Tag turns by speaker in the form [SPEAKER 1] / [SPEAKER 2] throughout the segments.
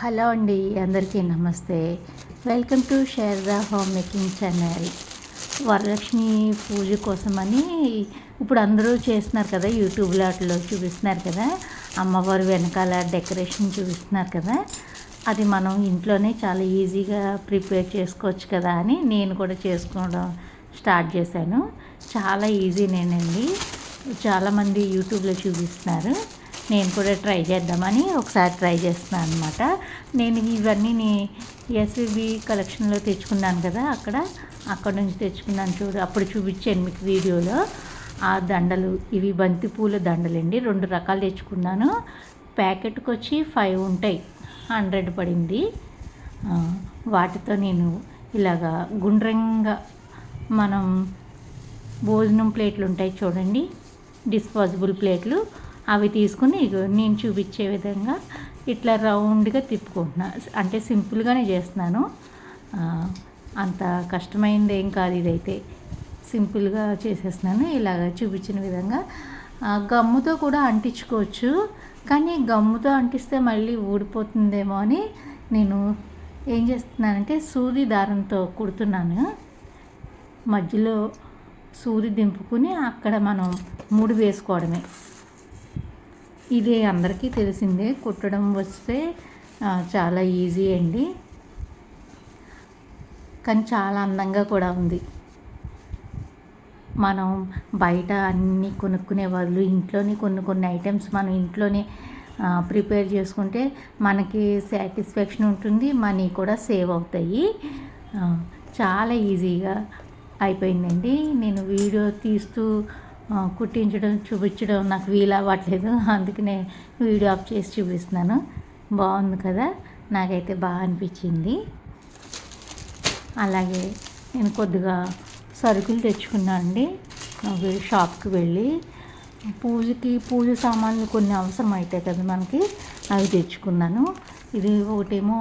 [SPEAKER 1] Hello అండి అందరికీ నమస్తే. Welcome to Sharada home making channel. Varalakshmi పూజ కోసమని ఇప్పుడు అందరూ చేస్తున్నారు కదా యూట్యూబ్లో అట్లా చూపిస్తున్నారు కదా అమ్మవారు వెనకాల డెకరేషన్ చూపిస్తున్నారు కదా అది మనం ఇంట్లోనే చాలా ఈజీగా ప్రిపేర్ చేసుకోవచ్చు కదా అని నేను కూడా చేసుకోవడం స్టార్ట్ చేశాను. చాలా ఈజీనేనండి చాలామంది యూట్యూబ్లో చూపిస్తున్నారు. నేను కూడా ట్రై చేద్దామని ఒకసారి ట్రై చేస్తున్నాను అనమాట నేను ఇవన్నీ ఎస్విబి కలెక్షన్లో తెచ్చుకున్నాను కదా అక్కడ. అక్కడ నుంచి తెచ్చుకున్నాను చూడు. అప్పుడు చూపించాను మీకు వీడియోలో. ఆ దండలు ఇవి బంతిపూల దండలండి. రెండు రకాలు తెచ్చుకున్నాను. ప్యాకెట్కి వచ్చి ఫైవ్ ఉంటాయి. హండ్రెడ్ పడింది. వాటితో నేను ఇలాగా గుండ్రంగా మనం భోజనం ప్లేట్లు ఉంటాయి చూడండి. డిస్పోజబుల్ ప్లేట్లు. అవి తీసుకుని నేను చూపించే విధంగా ఇట్లా రౌండ్గా తిప్పుకుంటున్నా. అంటే సింపుల్గానే చేస్తున్నాను. అంత కష్టమైంది ఏం కాదు ఇదైతే. సింపుల్గా చేసేస్తున్నాను. ఇలాగ చూపించిన విధంగా. గమ్ముతో కూడా అంటించుకోవచ్చు. కానీ గమ్ముతో అంటిస్తే మళ్ళీ ఊడిపోతుందేమో అని నేను ఏం చేస్తున్నానంటే సూది దారంతో కుడుతున్నాను. మధ్యలో సూది దింపుకుని అక్కడ మనం ముడి వేసుకోవడమే. ఇది అందరికీ తెలిసిందే కుట్టడం వస్తే చాలా ఈజీ అండి. కానీ చాలా అందంగా కూడా ఉంది. మనం బయట అన్నీ కొనుక్కునే బదులు ఇంట్లోనే కొన్ని కొన్ని ఐటమ్స్ మనం ఇంట్లోనే ప్రిపేర్ చేసుకుంటే మనకి సాటిస్ఫాక్షన్ ఉంటుంది మనీ కూడా సేవ్ అవుతాయి. చాలా ఈజీగా అయిపోయిందండి. నేను వీడియో తీస్తూ కుట్టించడం చూపించడం నాకు వీలు అవ్వట్లేదు. అందుకనే వీడియో ఆఫ్ చేసి చూపిస్తున్నాను. బాగుంది కదా? నాకైతే బాగా అనిపించింది. అలాగే నేను కొద్దిగా సరుకులు తెచ్చుకున్నాను అండి. షాప్కి వెళ్ళి పూజకి పూజ సామాన్లు కొన్ని అవసరం అవుతాయి కదా మనకి అవి తెచ్చుకున్నాను. ఇది ఒకటేమో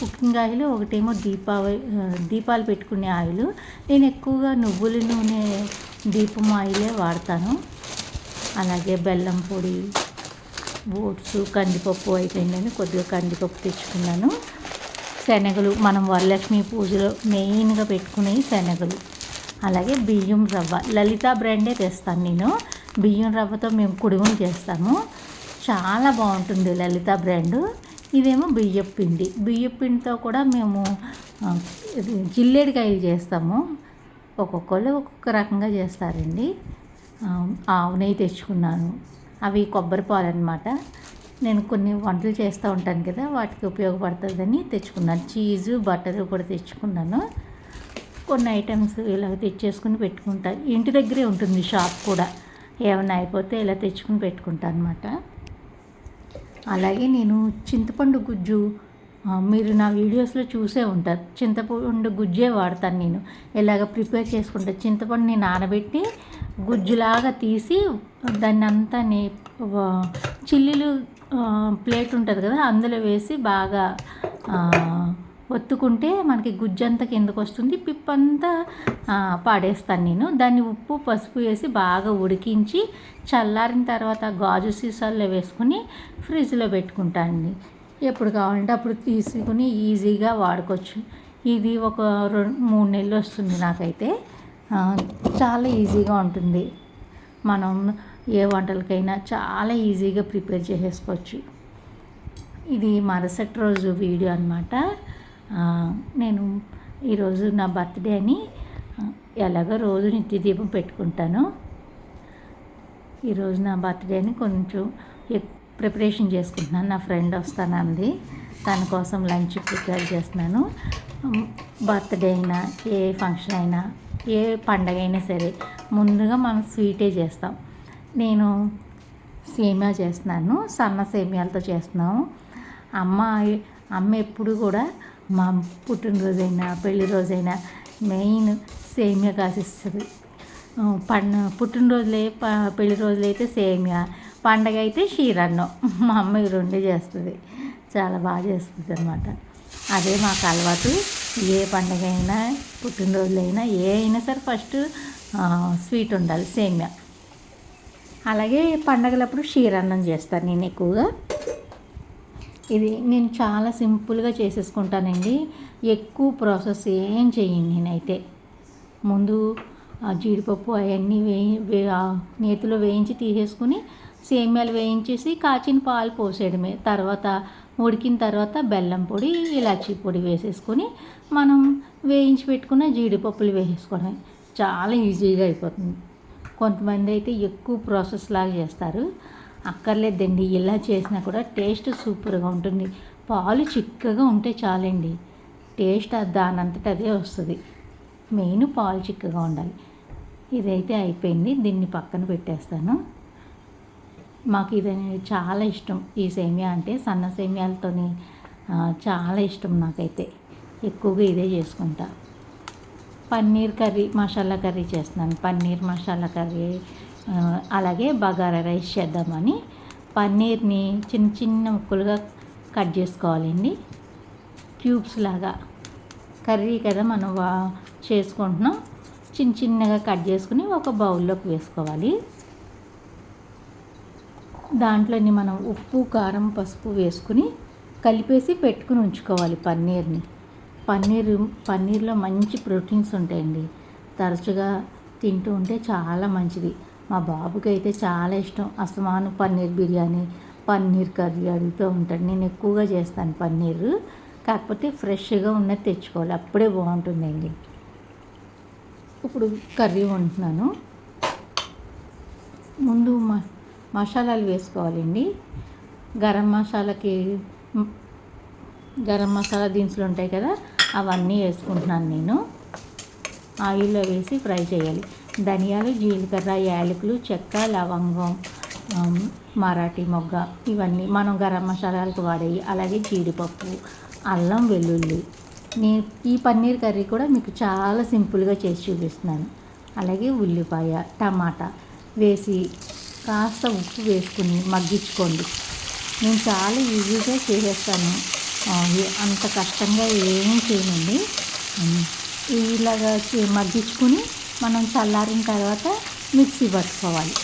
[SPEAKER 1] కుకింగ్ ఆయిల్ ఒకటేమో దీపావళి దీపాలు పెట్టుకునే ఆయిల్. నేను ఎక్కువగా నువ్వుల నూనె దీపం ఆయిలే వాడతాను. అలాగే బెల్లం పొడి ఓట్స్ కందిపప్పు అయిపోయిందని కొద్దిగా కందిపప్పు తెచ్చుకున్నాను. శనగలు మనం వరలక్ష్మి పూజలో మెయిన్గా పెట్టుకునేవి శనగలు. అలాగే బియ్యం రవ్వ లలిత బ్రాండే తెస్తాను నేను. బియ్యం రవ్వతో మేము కుడుములు చేస్తాము. చాలా బాగుంటుంది లలిత బ్రాండు. ఇదేమో బియ్యపు పిండి. బియ్యపు పిండితో కూడా మేము ఇది జిల్లేడికాయలు చేస్తాము. ఒక్కొక్కళ్ళు ఒక్కొక్క రకంగా చేస్తారండి. ఆవు నెయ్యి తెచ్చుకున్నాను. అవి కొబ్బరి పాలు అనమాట నేను కొన్ని వంటలు చేస్తూ ఉంటాను కదా వాటికి ఉపయోగపడుతుందని తెచ్చుకున్నాను. చీజు బటరు కూడా తెచ్చుకున్నాను. కొన్ని ఐటమ్స్ ఇలా తెచ్చేసుకుని పెట్టుకుంటాను ఇంటి దగ్గరే ఉంటుంది షాప్ కూడా. ఏమైనా అయిపోతే ఇలా తెచ్చుకుని పెట్టుకుంటాను అనమాట అలాగే నేను చింతపండు గుజ్జు మీరు నా వీడియోస్లో చూసే ఉంటారు. చింతపండు గుజ్జే వాడతాను నేను. ఇలాగ ప్రిపేర్ చేసుకుంటా చింతపండుని నానబెట్టి గుజ్జులాగా తీసి దాన్ని అంతా నే చిల్లీలు ప్లేట్ ఉంటుంది కదా అందులో వేసి బాగా ఒత్తుకుంటే మనకి గుజ్జంతా కిందకు వస్తుంది. పిప్పంతా పాడేస్తాను నేను. దాన్ని ఉప్పు పసుపు వేసి బాగా ఉడికించి చల్లారిన తర్వాత గాజు సీసాల్లో వేసుకుని ఫ్రిడ్జ్లో పెట్టుకుంటానండి ఎప్పుడు కావాలంటే అప్పుడు తీసుకుని ఈజీగా వాడుకోవచ్చు. ఇది ఒక రెండు మూడు నెలలు వస్తుంది నాకైతే. చాలా ఈజీగా ఉంటుంది. మనం ఏ వంటలకైనా చాలా ఈజీగా ప్రిపేర్ చేసేసుకోవచ్చు. ఇది మరుసటి రోజు వీడియో అనమాట నేను ఈరోజు నా బర్త్డే అని ఎలాగో రోజు నిత్య దీపం పెట్టుకుంటాను. ఈరోజు నా బర్త్డే అని కొంచెం ప్రిపరేషన్ చేసుకుంటున్నాను. నా ఫ్రెండ్ వస్తానంది. తన కోసం లంచ్ ప్రిపేర్ చేస్తున్నాను. బర్త్డే అయినా ఏ ఫంక్షన్ అయినా ఏ పండగ అయినా సరే ముందుగా మనం స్వీటే చేస్తాం. నేను సేమియా చేస్తున్నాను. సన్న సేమియాలతో చేస్తున్నాము. అమ్మ అమ్మ ఎప్పుడు కూడా మా పుట్టినరోజైనా పెళ్ళి రోజైనా మెయిన్ సేమియా కాసిస్తుంది. ఆ, పండ పుట్టినరోజులే పెళ్ళి రోజులైతే సేమియా. పండగ అయితే క్షీరన్నం మా అమ్మ ఈ రెండు చేస్తుంది. చాలా బాగా చేస్తుంది అనమాట అదే మాకు అలవాటు. ఏ పండగ అయినా పుట్టినరోజులైనా ఏ అయినా సరే ఫస్ట్ స్వీట్ ఉండాలి సేమ్య. అలాగే పండగలప్పుడు క్షీరన్నం చేస్తాను నేను ఎక్కువగా. ఇది నేను చాలా సింపుల్గా చేసేసుకుంటానండి. ఎక్కువ ప్రాసెస్ ఏం చేయండి నేనైతే. ముందు ఆ జీడిపప్పు అవన్నీ వేయి నేతిలో వేయించి తీసేసుకుని సేమ్యాలు వేయించేసి కాచిన పాలు పోసేయడమే. తర్వాత ఉడికిన తర్వాత బెల్లం పొడి ఇలాచీ పొడి వేసేసుకొని మనం వేయించి పెట్టుకున్న జీడిపప్పులు వేసేసుకోవడమే. చాలా ఈజీగా అయిపోతుంది. కొంతమంది అయితే ఎక్కువ ప్రాసెస్ లాగా చేస్తారు. అక్కర్లేదండి ఇలా చేసినా కూడా టేస్ట్ సూపర్గా ఉంటుంది. పాలు చిక్కగా ఉంటే చాలండి. టేస్ట్ దానంతట అదే వస్తుంది. మెయిన్ పాలు చిక్కగా ఉండాలి. ఇదైతే అయిపోయింది. దీన్ని పక్కన పెట్టేస్తాను. మాకు ఇది చాలా ఇష్టం. ఈ సేమియా అంటే సన్న సేమియాలతోని చాలా ఇష్టం నాకైతే. ఎక్కువగా ఇదే చేసుకుంటా. పన్నీర్ కర్రీ మసాలా కర్రీ చేస్తున్నాను. పన్నీర్ మసాలా కర్రీ అలాగే బగారా రైస్ చేద్దామని పన్నీర్ని చిన్న చిన్న ముక్కలుగా కట్ చేసుకోవాలండి. క్యూబ్స్ లాగా. కర్రీ కదా మనం వా- చేసుకుంటున్నాం. చిన్న చిన్నగా కట్ చేసుకుని ఒక బౌల్లోకి వేసుకోవాలి. దాంట్లోని మనం ఉప్పు కారం పసుపు వేసుకుని కలిపేసి పెట్టుకుని ఉంచుకోవాలి పన్నీర్ని. పన్నీర్ పన్నీర్లో మంచి ప్రోటీన్స్ ఉంటాయండి. తరచుగా తింటూ ఉంటే చాలా మంచిది. మా బాబుకి అయితే చాలా ఇష్టం. అసమాను పన్నీర్ బిర్యానీ పన్నీర్ కర్రీ అడుగుతూ ఉంటాడు. నేను ఎక్కువగా చేస్తాను పన్నీర్. కాకపోతే ఫ్రెష్గా ఉన్నది తెచ్చుకోవాలి. అప్పుడే బాగుంటుందండి. ఇప్పుడు కర్రీ వండుతున్నాను. ముందు మా మసాలాలు వేసుకోవాలండి. గరం మసాలాకి గరం మసాలా దినుసులు ఉంటాయి కదా అవన్నీ వేసుకుంటున్నాను నేను. ఆయిల్లో వేసి ఫ్రై చేయాలి. ధనియాలు జీలకర్ర యాలకులు చెక్క లవంగం మరాఠీ మొగ్గ ఇవన్నీ మనం గరం మసాలాలకు వాడేవి అలాగే జీడిపప్పు అల్లం వెల్లుల్లి. నేను ఈ పన్నీర్ కర్రీ కూడా మీకు చాలా సింపుల్గా చేసి చూపిస్తున్నాను. అలాగే ఉల్లిపాయ టమాటా వేసి కాస్త ఉప్పు వేసుకుని మగ్గించుకోండి. నేను చాలా ఈజీగా చేసేస్తాను. అంత కష్టంగా ఏమీ చేయనండి. ఇలాగా చే- మగ్గించుకుని మనం చల్లారిన తర్వాత మిక్సీ పట్టుకోవాలి.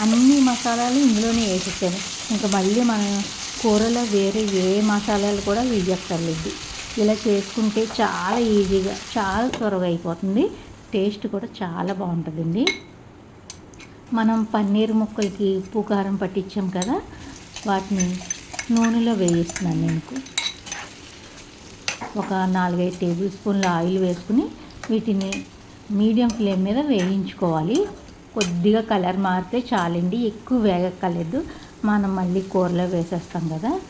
[SPEAKER 1] అన్ని మసాలాలు ఇందులోనే వేసేసాను ఇంకా మళ్ళీ మనం కూరలో వేరే ఏ మసాలాలు కూడా వేయక్కర్లేదు ఇలా చేసుకుంటే చాలా ఈజీగా చాలా త్వరగా అయిపోతుంది. టేస్ట్ కూడా చాలా బాగుంటుందండి. మనం పన్నీర్ ముక్కలకి ఉప్పు కారం పట్టించాం కదా వాటిని నూనెలో వేయిస్తున్నాను నేను. ఒక నాలుగైదు టేబుల్ స్పూన్ల ఆయిల్ వేసుకుని వీటిని మీడియం ఫ్లేమ్ మీద వేయించుకోవాలి. కొద్దిగా కలర్ మారితే చాలండి ఎక్కువ వేగక్కలేదు మనం మళ్ళీ కూరలో వేసేస్తాం కదా.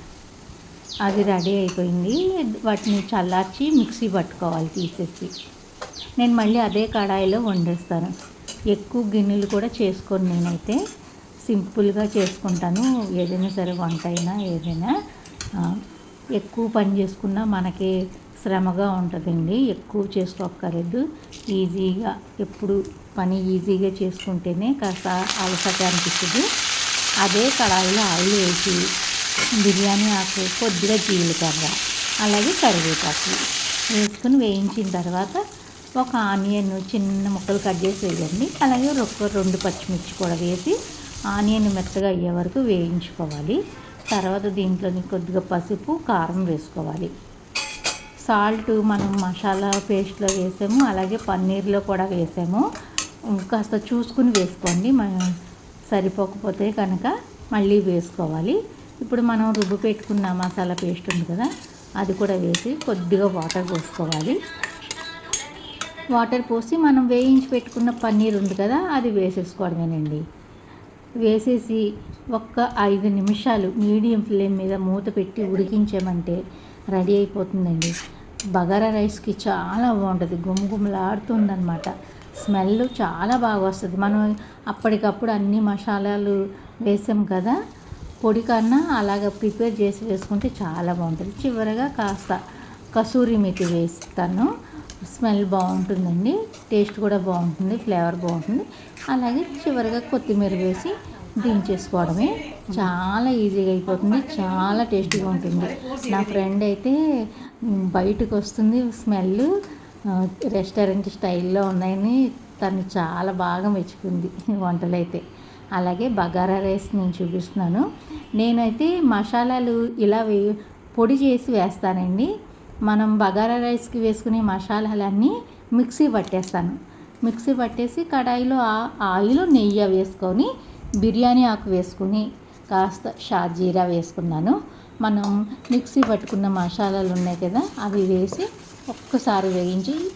[SPEAKER 1] అది రెడీ అయిపోయింది. వాటిని చల్లార్చి మిక్సీ పట్టుకోవాలి తీసేసి. నేను మళ్ళీ అదే కడాయిలో వండేస్తాను. ఎక్కువ గిన్నెలు కూడా చేసుకొని నేనైతే. సింపుల్గా చేసుకుంటాను. ఏదైనా సరే వంట అయినా ఏదైనా. ఎక్కువ పని చేసుకున్నా మనకి శ్రమగా ఉంటుందండి. ఎక్కువ చేసుకోక్కర్లేదు. ఈజీగా ఎప్పుడు పని ఈజీగా చేసుకుంటేనే కాస్త అలసట అనిపిస్తుంది. అదే కడాయిలో ఆయిల్ వేసి బిర్యానీ ఆకు కొద్దిగా జీలకర్ర అలాగే కరివేపాకు వేసుకుని వేయించిన తర్వాత ఒక ఆనియన్ చిన్న ముక్కలు కట్ చేసి వేయండి. అలాగే ఒక రెండు పచ్చిమిర్చి కూడా వేసి ఆనియన్ మెత్తగా అయ్యే వరకు వేయించుకోవాలి. తర్వాత దీంట్లోని కొద్దిగా పసుపు కారం వేసుకోవాలి. సాల్ట్ మనం మసాలా పేస్ట్లో వేసాము. అలాగే పన్నీర్లో కూడా వేసాము. కాస్త చూసుకుని వేసుకోండి. మనం సరిపోకపోతే కనుక మళ్ళీ వేసుకోవాలి. ఇప్పుడు మనం రుబ్బు పెట్టుకున్న మసాలా పేస్ట్ ఉంది కదా అది కూడా వేసి కొద్దిగా వాటర్ పోసుకోవాలి. వాటర్ పోసి మనం వేయించి పెట్టుకున్న పన్నీర్ ఉంది కదా అది వేసేసుకోవడమేనండి. వేసేసి ఒక్క ఐదు నిమిషాలు మీడియం ఫ్లేమ్ మీద మూత పెట్టి ఉడికించామంటే రెడీ అయిపోతుందండి. బగారా రైస్కి చాలా బాగుంటుంది గుమగుమలాడుతుందన్నమాట. స్మెల్ చాలా బాగా వస్తుంది. మనం అప్పటికప్పుడు అన్ని మసాలాలు వేసాం కదా పొడి కన్నా అలాగ ప్రిపేర్ చేసి వేసుకుంటే చాలా బాగుంటుంది. చివరగా కాస్త కసూరి మెతి వేస్తాను. స్మెల్ బాగుంటుందండి. టేస్ట్ కూడా బాగుంటుంది ఫ్లేవర్ బాగుంటుంది. అలాగే చివరిగా కొత్తిమీర వేసి దించేసుకోవడమే. చాలా ఈజీగా అయిపోతుంది చాలా టేస్టీగా ఉంటుంది. నా ఫ్రెండ్ అయితే బయటకు వస్తుంది స్మెల్. రెస్టారెంట్ స్టైల్లో ఉన్నాయని తను చాలా బాగా మెచ్చుకుంది వంటలు అయితే అలాగే బగారా రైస్ నేను చూపిస్తున్నాను. నేనైతే మసాలాలు ఇలా పొడి చేసి వేస్తానండి. మనం బగారా రైస్కి వేసుకునే మసాలాలన్నీ మిక్సీ పట్టేస్తాను. మిక్సీ పట్టేసి కడాయిలో ఆ- ఆయిల్ నెయ్యి వేసుకొని బిర్యానీ ఆకు వేసుకుని కాస్త షాజీరా వేసుకున్నాను. మనం మిక్సీ పట్టుకున్న మసాలాలు ఉన్నాయి కదా అవి వేసి ఒక్కసారి వేయించి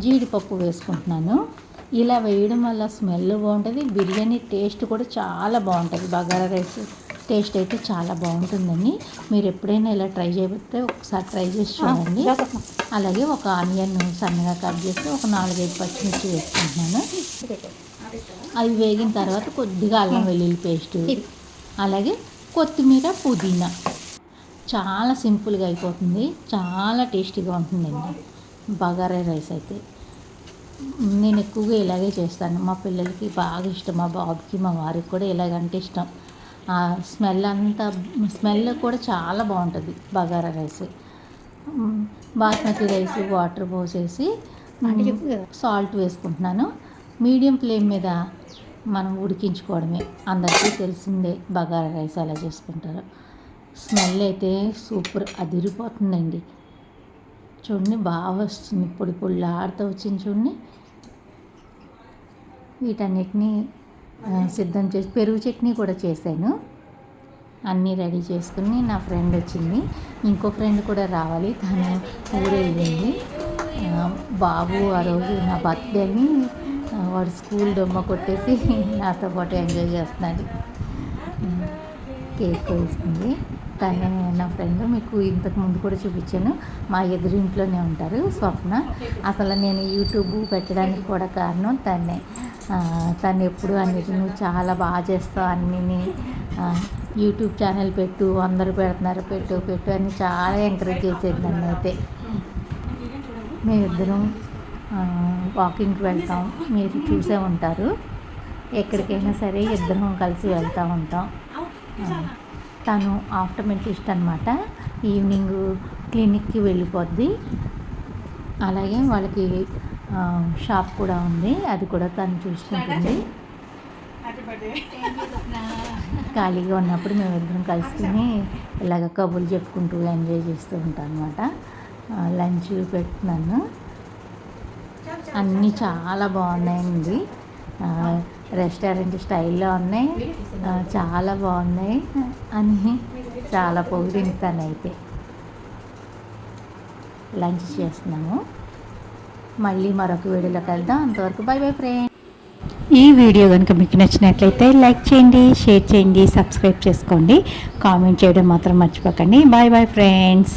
[SPEAKER 1] జీడిపప్పు వేసుకుంటున్నాను. ఇలా వేయడం వల్ల స్మెల్ బాగుంటుంది బిర్యానీ టేస్ట్ కూడా చాలా బాగుంటుంది బగారా రైస్. టేస్ట్ అయితే చాలా బాగుంటుందండి. మీరు ఎప్పుడైనా ఇలా ట్రై చేయబోతే ఒకసారి ట్రై చేసి చూడండి. అలాగే ఒక ఆనియన్ సన్నగా కట్ చేసి ఒక నాలుగైదు పచ్చిమిర్చి వేసుకుంటున్నాను. అవి వేగిన తర్వాత కొద్దిగా అల్లం వెల్లుల్లి పేస్ట్. అలాగే కొత్తిమీర పుదీనా. చాలా సింపుల్గా అయిపోతుంది. చాలా టేస్టీగా ఉంటుందండి. బగారా రైస్ అయితే. నేను ఎక్కువగా ఇలాగే చేస్తాను. మా పిల్లలకి బాగా ఇష్టం. మా బాబుకి మా వారికి కూడా ఇలాగంటే ఇష్టం. ఆ స్మెల్ అంతా స్మెల్ కూడా చాలా బాగుంటుంది bagara rice. Basmati rice water పోసేసి సాల్ట్ వేసుకుంటున్నాను. మీడియం ఫ్లేమ్ మీద మనం ఉడికించుకోవడమే. అందరికీ తెలిసిందే బగారా రైస్ ఎలా చేసుకుంటారో. స్మెల్ అయితే సూపర్ అదిరిపోతుందండి. చూడండి బాగా వస్తుంది. పొడి పొడిలాడుతూ వచ్చింది చూడండి. వీటన్నిటిని సిద్ధం చేసి పెరుగు చట్నీ కూడా చేశాను. అన్నీ రెడీ చేసుకుని నా ఫ్రెండ్ వచ్చింది. ఇంకో ఫ్రెండ్ కూడా రావాలి. తను ఊరు వెళ్ళింది. బాబు ఆ రోజు నా బర్త్డేని వాడు స్కూల్ డొమ్మ కొట్టేసి నాతో పాటు ఎంజాయ్ చేస్తున్నాడు. కేక్ కోయిస్తుంది తను నా ఫ్రెండ్ మీకు ఇంతకు ముందు కూడా చూపించాను. మా ఎదురింట్లోనే ఉంటారు స్వప్న. అసలు నేను యూట్యూబ్ పెట్టడానికి కూడా కారణం తనే. తను ఎప్పుడు అన్నిటి నువ్వు చాలా బాగా చేస్తావు అన్నీ యూట్యూబ్ ఛానల్ పెట్టు అందరూ పెడుతున్నారు పెట్టు పెట్టు అని చాలా ఎంకరేజ్ చేసేది నన్ను అయితే. మేమిద్దరం వాకింగ్కి వెళ్తాం. మీరు చూసే ఉంటారు. ఎక్కడికైనా సరే ఇద్దరం కలిసి వెళ్తూ ఉంటాం. తను ఆప్టమెటిస్ట్ అనమాట ఈవినింగ్ క్లినిక్కి వెళ్ళిపోద్ది. అలాగే వాళ్ళకి షాప్ కూడా ఉంది. అది కూడా తను చూసుకుంటుంది. ఖాళీగా ఉన్నప్పుడు మేమిద్దరం కలుసుకుని ఇలాగ కబుర్లు చెప్పుకుంటూ ఎంజాయ్ చేస్తూ ఉంటాం అనమాట లంచ్ పెట్టినాను అన్నీ చాలా బాగున్నాయండి. రెస్టారెంట్ స్టైల్లో ఉన్నాయి. చాలా బాగున్నాయి. అని చాలా పొగిడింతానైతే లంచ్ చేస్తున్నాము. మళ్ళీ మరొక వీడియోలో కలుద్దాం. అంతవరకు బై బై ఫ్రెండ్
[SPEAKER 2] ఈ వీడియో కనుక మీకు నచ్చినట్లయితే లైక్ చేయండి షేర్ చేయండి సబ్స్క్రైబ్ చేసుకోండి. కామెంట్ చేయడం మాత్రం మర్చిపోకండి. Bye bye friends